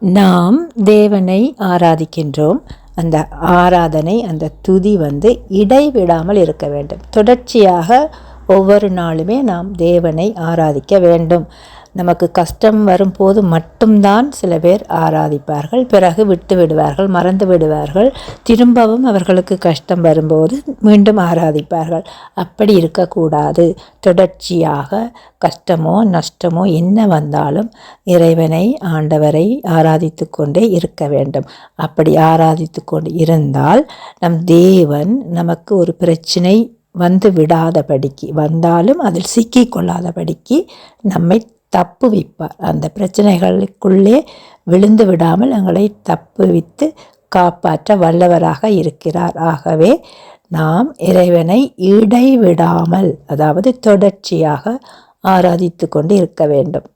நாம் தேவனை ஆராதிக்கின்றோம். அந்த ஆராதனை அந்த துதி வந்து இடைவிடாமல் இருக்க வேண்டும். தொடர்ச்சியாக ஒவ்வொரு நாளுமே நாம் தேவனை ஆராதிக்க வேண்டும். நமக்கு கஷ்டம் வரும்போது மட்டும்தான் சில பேர் ஆராதிப்பார்கள். பிறகு விட்டு விடுவார்கள் மறந்து விடுவார்கள். திரும்பவும் அவர்களுக்கு கஷ்டம் வரும்போது மீண்டும் ஆராதிப்பார்கள். அப்படி இருக்கக்கூடாது. தொடர்ச்சியாக கஷ்டமோ நஷ்டமோ என்ன வந்தாலும் இறைவனை ஆண்டவரை ஆராதித்து கொண்டே இருக்க வேண்டும். அப்படி ஆராதித்து கொண்டு இருந்தால் நம் தேவன் நமக்கு ஒரு பிரச்சனை வந்து விடாதபடிக்கு வந்தாலும் அதில் சிக்கிக்கொள்ளாதபடிக்கு நம்மை தப்புவிப்பார் அந்த பிரச்சனைகளுக்குள்ளே விழுந்து விடாமல் எங்களை தப்புவித்து காப்பாற்ற வல்லவராக இருக்கிறார். ஆகவே நாம் இறைவனை இடைவிடாமல் அதாவது தொடர்ச்சியாக ஆராதித்து கொண்டு இருக்க வேண்டும்.